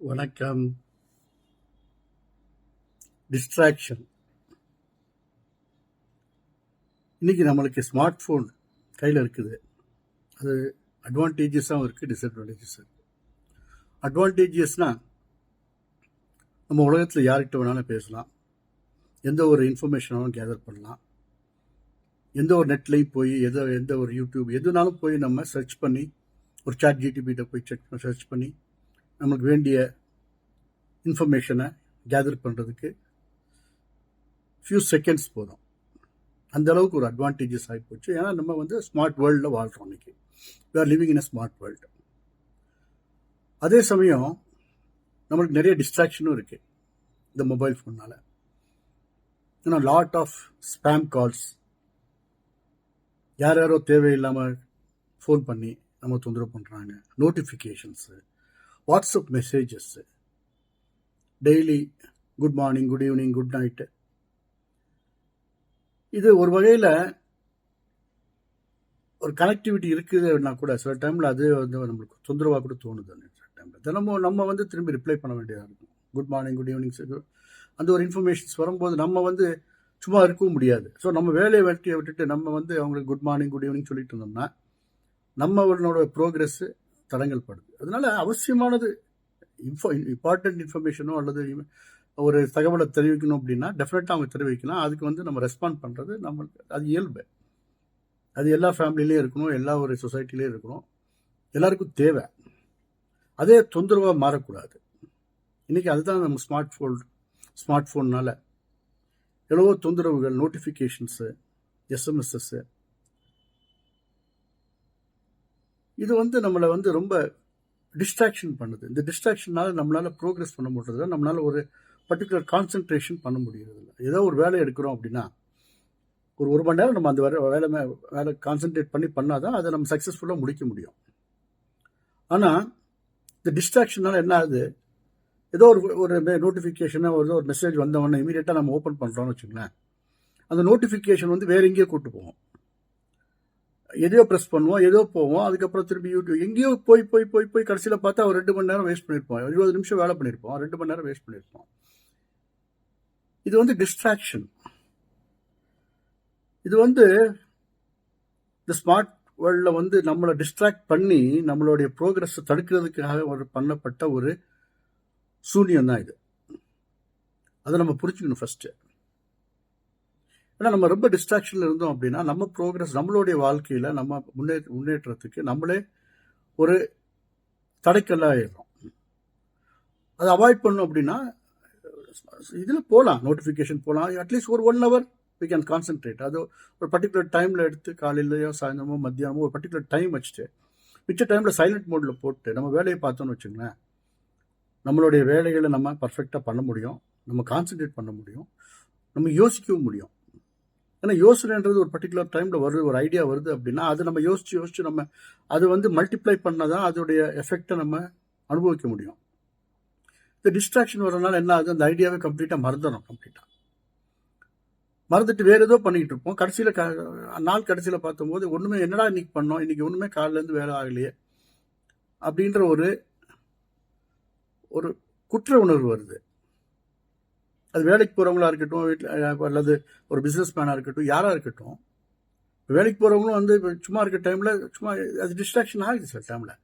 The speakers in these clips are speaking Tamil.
வணக்கம். டிஸ்ட்ராக்ஷன் இன்றைக்கி நம்மளுக்கு ஸ்மார்ட் ஃபோன் கையில் இருக்குது. அது அட்வான்டேஜஸாகவும் இருக்குது டிஸ்அட்வான்டேஜஸ் இருக்குது அட்வான்டேஜஸ்னால் நம்ம உலகத்தில் யார்கிட்ட வேணாலும் பேசலாம். எந்த ஒரு இன்ஃபர்மேஷனாலும் கேதர் பண்ணலாம். எந்த ஒரு நெட்லையும் போய் எதோ எந்த ஒரு யூடியூப் எதுனாலும் போய் நம்ம சர்ச் பண்ணி ஒரு சாட் ஜிடிபிகிட்ட போய் செக் சர்ச் பண்ணி நம்மளுக்கு வேண்டிய இன்ஃபர்மேஷனை கேதர் பண்ணுறதுக்கு ஃபியூ செகண்ட்ஸ் போதும். அந்த அளவுக்கு ஒரு அட்வான்டேஜஸ் ஆகி போச்சு. ஏன்னா நம்ம வந்து ஸ்மார்ட் வேர்ல்டில் வாழ்கிறோம் இன்னைக்கு. We are living in a smart world அதே சமயம் நம்மளுக்கு நிறைய டிஸ்ட்ராக்ஷனும் இருக்குது இந்த மொபைல் ஃபோனால் ஏன்னா லாட் ஆஃப் ஸ்பேம் கால்ஸ் யார் யாரோ தேவையில்லாமல் ஃபோன் பண்ணி நம்ம தொந்தரவு பண்ணுறாங்க notifications WhatsApp messages daily good morning good evening good night. இது ஒரு வகையில் ஒரு கனெக்டிவிட்டி இருக்குதுன்னா கூட சில டைமில் அது வந்து நம்மளுக்கு தொந்தரவாக கூட தோணுது சில டைமில் தினமும் நம்ம வந்து திரும்பி ரிப்ளை பண்ண வேண்டியதாக இருக்கும். குட் மார்னிங் குட் ஈவினிங் அந்த ஒரு இன்ஃபர்மேஷன்ஸ் வரும்போது நம்ம வந்து சும்மா இருக்கவும் முடியாது. ஸோ நம்ம வேலையை வெட்டியை விட்டுட்டு நம்ம வந்து அவங்களுக்கு குட் மார்னிங் குட் ஈவினிங் சொல்லிட்டு இருந்தோம்னா நம்மளோட ப்ரோக்ரெஸ்ஸு தடங்கள் படுது. அதனால அவசியமானது இன்ஃபோ இம்பார்ட்டன்ட் இன்ஃபர்மேஷனோ அல்லது ஒரு தகவலை தெரிவிக்கணும் அப்படின்னா டெஃபினட்டாக அவங்க தெரிவிக்கலாம் அதுக்கு வந்து நம்ம ரெஸ்பாண்ட் பண்ணுறது நம்மளுக்கு அது இயல்பு. அது எல்லா ஃபேமிலியிலையும் இருக்கணும் எல்லா ஒரு சொசைட்டிலையும் இருக்கணும். எல்லாருக்கும் தேவை. அதே தொந்தரவாக மாறக்கூடாது. இன்றைக்கி அதுதான் நம்ம ஸ்மார்ட் ஃபோன் ஸ்மார்ட் ஃபோன்னால் எவ்வளவோ தொந்தரவுகள் நோட்டிஃபிகேஷன்ஸு எஸ்எம்எஸ்எஸ்ஸு இது வந்து நம்மளை வந்து ரொம்ப டிஸ்ட்ராக்ஷன் பண்ணுது. இந்த டிஸ்ட்ராக்ஷனால் நம்மளால் ப்ரோக்ரஸ் பண்ண முடியறது நம்மளால ஒரு பர்டிகுலர் கான்சென்ட்ரேஷன் பண்ண முடியறது இல்லை ஏதோ ஒரு வேலை எடுக்கிறோம் அப்படின்னா ஒரு ஒரு மணி நேரம் நம்ம அந்த வேலை வேலை வேலை கான்சென்ட்ரேட் பண்ணி பண்ணாதான் அதை நம்ம சக்ஸஸ்ஃபுல்லாக முடிக்க முடியும். ஆனால் இந்த டிஸ்ட்ராக்ஷனால் என்ன ஆகுது? ஏதோ ஒரு ஒரு நோட்டிஃபிகேஷனோ ஒரு ஒரு மெசேஜ் வந்தவொடனே இமீடியட்டாக நம்ம ஓப்பன் பண்ணுறோம்னு வச்சுங்களேன். அந்த நோட்டிஃபிகேஷன் வந்து வேற எங்கேயோ கூப்பிட்டு போகும். எதையோ ப்ரெஸ் பண்ணுவோம் ஏதோ போவோம் அதுக்கப்புறம் திருப்பி யூடியூப் எங்கேயோ போய் போய் போய் போய் கடைசியில் பார்த்தா ஒரு ரெண்டு மணி நேரம் வேஸ்ட் பண்ணியிருப்போம். இருபது நிமிஷம் வேலை பண்ணியிருப்போம். ரெண்டு மணி நேரம் வேஸ்ட் பண்ணியிருப்போம். இது வந்து டிஸ்ட்ராக்ஷன் இது வந்து இந்த ஸ்மார்ட் வேர்ல்டில் வந்து நம்மளை டிஸ்ட்ராக்ட் பண்ணி நம்மளுடைய ப்ரோக்ரஸை தடுக்கிறதுக்காக ஒரு பண்ணப்பட்ட ஒரு சூனியம் தான் இது. அதை நம்ம புரிஞ்சுக்கணும் ஃபஸ்ட்டு ஏன்னா நம்ம ரொம்ப டிஸ்ட்ராக்ஷன்ல இருந்தோம் அப்படின்னா நம்ம ப்ரோக்ரஸ் நம்மளுடைய வாழ்க்கையில நம்ம முன்னே முன்னேற்றத்துக்கு நம்மளே ஒரு தடைக்கல்லாயிடுறோம் அதை அவாய்ட் பண்ணோம் அப்படின்னா இதில் போகலாம் நோட்டிஃபிகேஷன் போகலாம் அட்லீஸ்ட் ஒரு one hour we can concentrate அது ஒரு பர்டிகுலர் டைமில் எடுத்து காலையிலையோ சாயந்தரமோ மத்தியானமோ ஒரு பர்டிகுலர் டைம் வச்சுட்டு மிச்ச டைமில் சைலண்ட் மோடில் போட்டு நம்ம வேலையை பார்த்தோன்னு வச்சுங்களேன் நம்மளுடைய வேலைகளை நம்ம பர்ஃபெக்டாக பண்ண முடியும். நம்ம கான்சென்ட்ரேட் பண்ண முடியும். நம்ம யோசிக்கவும் முடியும். ஏன்னா யோசனைன்றது ஒரு பர்டிகுலர் டைமில் வருது ஒரு ஐடியா வருது அப்படின்னா அது நம்ம யோசிச்சு யோசிச்சு நம்ம அது வந்து மல்டிப்ளை பண்ணாதான் அதோடைய எஃபெக்டை நம்ம அனுபவிக்க முடியும். இந்த டிஸ்ட்ராக்ஷன் வரனால என்ன ஆகுது? அந்த ஐடியாவே கம்ப்ளீட்டாக மறந்துடும் கம்ப்ளீட்டாக மறந்துட்டு வேறு ஏதோ பண்ணிக்கிட்டு இருப்போம். கடைசியில் க நாள் கடைசியில் பார்த்தம்போது ஒன்றுமே என்னடா இன்றைக்கி பண்ணோம்? இன்றைக்கி ஒன்றுமே காலிலேருந்து வேலை ஆகலையே அப்படின்ற ஒரு ஒரு குற்ற உணர்வு வருது. அது வேலைக்கு போகிறவங்களா இருக்கட்டும் வீட்டில் அல்லது ஒரு பிஸ்னஸ் மேனாக இருக்கட்டும் யாராக இருக்கட்டும் வேலைக்கு போகிறவங்களும் வந்து இப்போ சும்மா இருக்க டைமில் சும்மா அது டிஸ்ட்ராக்ஷன் ஆகுது சில டைமில்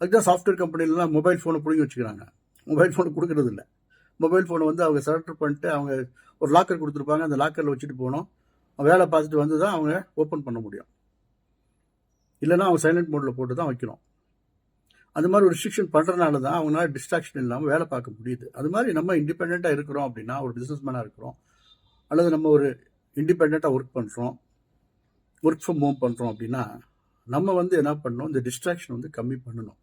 அதுதான் சாஃப்ட்வேர் கம்பெனிலலாம் மொபைல் ஃபோனை பிடிங்கி வச்சுக்கிறாங்க. மொபைல் ஃபோனை கொடுக்கறது இல்லை. மொபைல் ஃபோனை வந்து அவங்க சரண்டர் பண்ணிட்டு அவங்க ஒரு லாக்கர் கொடுத்துருப்பாங்க. அந்த லாக்கரில் வச்சுட்டு போகணும். வேலை பார்த்துட்டு வந்து தான் அவங்க ஓப்பன் பண்ண முடியும். இல்லைன்னா அவங்க சைலண்ட் மோடில் போட்டு தான் வைக்கணும். அந்த மாதிரி ஒரு ரிஸ்ட்ரிக்ஷன் பண்ணுறதுனால தான் அவங்களால டிஸ்ட்ராக்ஷன் இல்லாமல் வேலை பார்க்க முடியுது. அது மாதிரி நம்ம இண்டிபெண்ட்டாக இருக்கிறோம் அப்படின்னா ஒரு பிஸ்னஸ் மேனாக இருக்கிறோம் அல்லது நம்ம ஒரு இண்டிபெண்ட்டாக ஒர்க் பண்ணுறோம் ஒர்க் ஃப்ரம் ஹோம் பண்ணுறோம் அப்படின்னா நம்ம வந்து என்ன பண்ணணும்? இந்த டிஸ்ட்ராக்ஷன் வந்து கம்மி பண்ணணும்.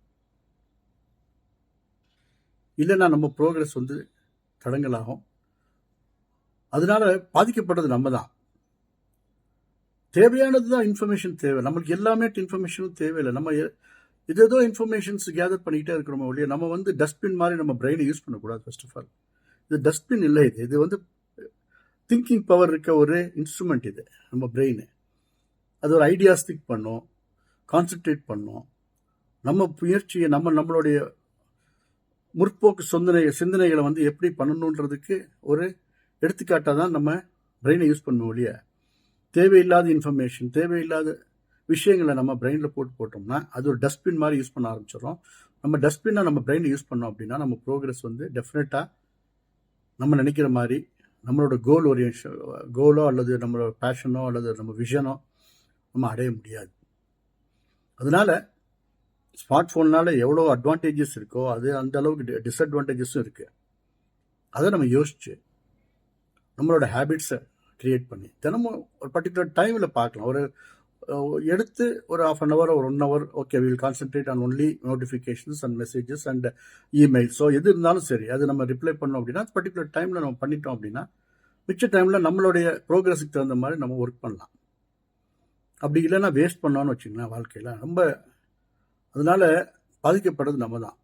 இல்லைன்னா நம்ம ப்ரோக்ரஸ் வந்து தடங்கலாகும். அதனால பாதிக்கப்படுறது நம்ம தான் தேவையானது தான் இன்ஃபர்மேஷன் தேவை. நம்மளுக்கு எல்லாமே இன்ஃபர்மேஷனும் தேவையில்லை. நம்ம இது ஏதோ இன்ஃபர்மேஷன்ஸ் கேதர் பண்ணிக்கிட்டே இருக்கிறோம் ஒழிய நம்ம வந்து டஸ்ட்பின் மாதிரி நம்ம பிரெயினை யூஸ் பண்ணக்கூடாது ஃபர்ஸ்ட் ஆஃப் ஆல் இது டஸ்ட்பின் இல்லை இது. இது வந்து திங்கிங் பவர் இருக்க ஒரு இன்ஸ்ட்ருமெண்ட் இது நம்ம பிரெயின் அது ஒரு ஐடியாஸ் திங்க் பண்ணும் கான்சென்ட்ரேட் பண்ணும். நம்ம முயற்சியை நம்ம நம்மளுடைய முற்போக்கு சிந்தனை சிந்தனைகளை வந்து எப்படி பண்ணணுன்றதுக்கு ஒரு எடுத்துக்காட்டாக தான் நம்ம பிரெயினை யூஸ் பண்ணுவோம் ஒழிய. தேவையில்லாத இன்ஃபர்மேஷன் தேவையில்லாத விஷயங்களை நம்ம பிரெயினில் போட்டு போட்டோம்னா அது ஒரு டஸ்ட்பின் மாதிரி யூஸ் பண்ண ஆரம்பிச்சிடும் நம்ம டஸ்ட்பினை நம்ம பிரெயினில் யூஸ் பண்ணோம் அப்படின்னா நம்ம ப்ரோக்ரஸ் வந்து டெஃபினட்டாக நம்ம நினைக்கிற மாதிரி நம்மளோட கோல் ஓரியன்ஷன் கோலோ அல்லது நம்மளோட பேஷனோ அல்லது நம்ம விஷனோ நம்ம அடைய முடியாது. அதனால ஸ்மார்ட் ஃபோன்னால் எவ்வளோ அட்வான்டேஜஸ் இருக்கோ அது அந்த அளவுக்கு டிஸ்அட்வான்டேஜஸும் இருக்குது அதை நம்ம யோசிச்சு நம்மளோட ஹேபிட்ஸை க்ரியேட் பண்ணி தினமும் ஒரு பர்டிகுலர் டைமில் பார்க்கலாம். ஒரு எடுத்து ஒரு ஆஃப் அன் ஹவர் ஒரு one hour okay will concentrate on only notifications and messages and email so எது இருந்தாலும் சரி அது நம்ம ரிப்ளை பண்ணோம் அப்படின்னா பர்டிகுலர் டைமில் நம்ம பண்ணிட்டோம் அப்படின்னா மிச்ச டைமில் நம்மளுடைய ப்ரோக்ரஸுக்கு தகுந்த மாதிரி நம்ம ஒர்க் பண்ணலாம். அப்படி இல்லைன்னா வேஸ்ட் பண்ணோன்னு வச்சுங்களேன் வாழ்க்கையில். ரொம்ப அதனால பாதிக்கப்படுறது நம்ம தான்.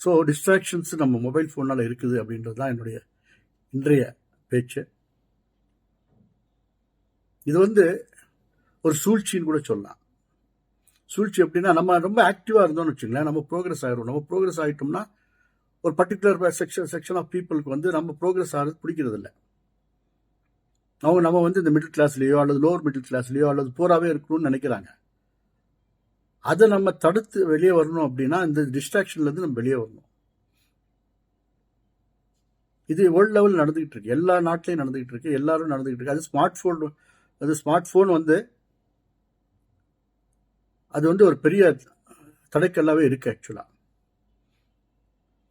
ஸோ டிஸ்ட்ராக்ஷன்ஸ் நம்ம மொபைல் ஃபோனால் இருக்குது அப்படின்றது தான் என்னுடைய இன்றைய பேச்சு. இது வந்து ஒரு சூழ்ச்சின்னு கூட சொல்லலாம். சூழ்ச்சி எப்படின்னா நம்ம ரொம்ப ஆக்டிவாக இருந்தோம்னு வச்சுங்களேன் நம்ம ப்ரோக்ரஸ் ஆகிரும் நம்ம ப்ரோக்ரஸ் ஆகிட்டோம்னா ஒரு பர்டிகுலர் செக்ஷன் செக்ஷன் ஆஃப் பீப்புளுக்கு வந்து நம்ம ப்ரோக்ரஸ் ஆகிறது பிடிக்கிறது இல்லை அவங்க நம்ம வந்து இந்த மிடில் கிளாஸ்லேயோ அல்லது லோவர் மிடில் கிளாஸ்லேயோ அல்லது பூராவே இருக்கணும்னு நினைக்கிறாங்க. அதை நம்ம தடுத்து வெளியே வரணும் அப்படின்னா இந்த டிஸ்ட்ராக்ஷன்லேருந்து நம்ம வெளியே வரணும். இது வேர்ல்ட் லெவல் நடந்துகிட்டு இருக்கு. எல்லா நாட்டிலையும் நடந்துகிட்டு இருக்கு. எல்லாரும் நடந்துகிட்டு இருக்கு. அது ஸ்மார்ட் ஃபோன் அது ஸ்மார்ட் ஃபோன் வந்து அது வந்து ஒரு பெரிய தடைக்கல்லாவே இருக்குது ஆக்சுவலாக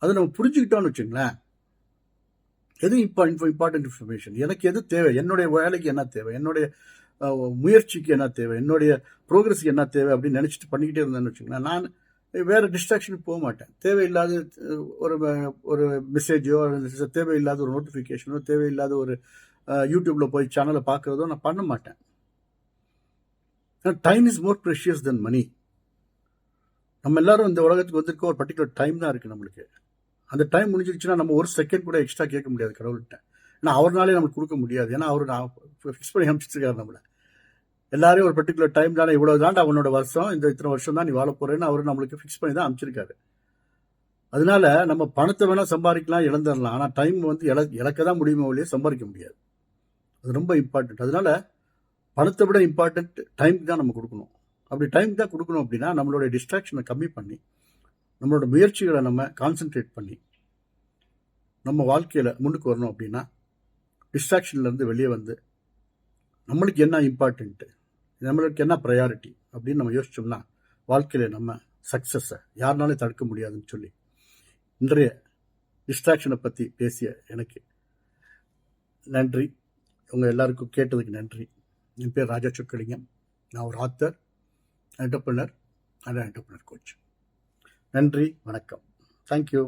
அதை நம்ம புரிஞ்சுக்கிட்டோம்னு வச்சுங்களேன். எது இப்போ இம்பார்ட்டன்ட் இன்ஃபர்மேஷன் எனக்கு எது தேவை? என்னுடைய வேலைக்கு என்ன தேவை? என்னுடைய முயற்சிக்கு என்ன தேவை? என்னுடைய ப்ரோக்ரஸுக்கு என்ன தேவை அப்படின்னு நினச்சிட்டு பண்ணிக்கிட்டே இருந்தேன்னு வச்சுங்களேன். நான் வேறு டிஸ்ட்ராக்ஷனுக்கு போக மாட்டேன். தேவையில்லாத ஒரு ஒரு மெசேஜோ தேவையில்லாத ஒரு நோட்டிஃபிகேஷனோ தேவையில்லாத ஒரு அஹ், யூடியூப்ல போய் சேனலை பார்க்குறதோ நான் பண்ண மாட்டேன். Time is more precious than money நம்ம எல்லாரும் இந்த உலகத்துக்கு வந்திருக்க ஒரு பர்டிகுலர் டைம் தான் இருக்கு நம்மளுக்கு. அந்த டைம் முடிஞ்சிருச்சுன்னா நம்ம ஒரு செகண்ட் கூட எக்ஸ்ட்ரா கேட்க முடியாது கடவுள்கிட்ட. ஏன்னா அவர்னாலே நம்மளுக்கு கொடுக்க முடியாது. ஏன்னா அவர் ஃபிக்ஸ் பண்ணி அனுப்பிச்சிருக்காரு நம்மளை. எல்லாரையும் ஒரு பர்டிகுலர் டைம் தானே இவ்வளோ தாண்டா அவனோட வருஷம் இந்த இத்தனை வருஷம் தான் நீ வாழ போகிறேன்னு அவர் நம்மளுக்கு ஃபிக்ஸ் பண்ணி தான் அனுப்பிச்சிருக்காரு. அதனால நம்ம பணத்தை வேணால் சம்பாதிக்கலாம் இழந்துடலாம். ஆனால் டைம் வந்து இழ இழக்க தான் முடியுமே ஒழிய சம்பாதிக்க முடியாது. அது ரொம்ப இம்பார்ட்டண்ட் அதனால பணத்தை விட இம்பார்ட்டண்ட் டைமுக்கு தான் நம்ம கொடுக்கணும். அப்படி டைமுக்கு தான் கொடுக்கணும் அப்படின்னா நம்மளோட டிஸ்ட்ராக்ஷனை கம்மி பண்ணி நம்மளோட முயற்சிகளை நம்ம கான்சென்ட்ரேட் பண்ணி நம்ம வாழ்க்கையில் முன்னுக்கு வரணும் அப்படின்னா டிஸ்ட்ராக்ஷன்லேருந்து வெளியே வந்து நம்மளுக்கு என்ன இம்பார்ட்டண்ட்டு நம்மளுக்கு என்ன ப்ரையாரிட்டி அப்படின்னு நம்ம யோசிச்சோம்னா வாழ்க்கையில நம்ம சக்ஸஸை யாருனாலும் தடுக்க முடியாதுன்னு சொல்லி இன்றைய டிஸ்ட்ராக்ஷனை பற்றி பேசிய எனக்கு நன்றி. உங்கள் எல்லாருக்கும் கேட்டதுக்கு நன்றி. என் பேர் ராஜா சொக்கலிங்கம் நான் ஒரு author entrepreneur and entrepreneur coach நன்றி வணக்கம். Thank you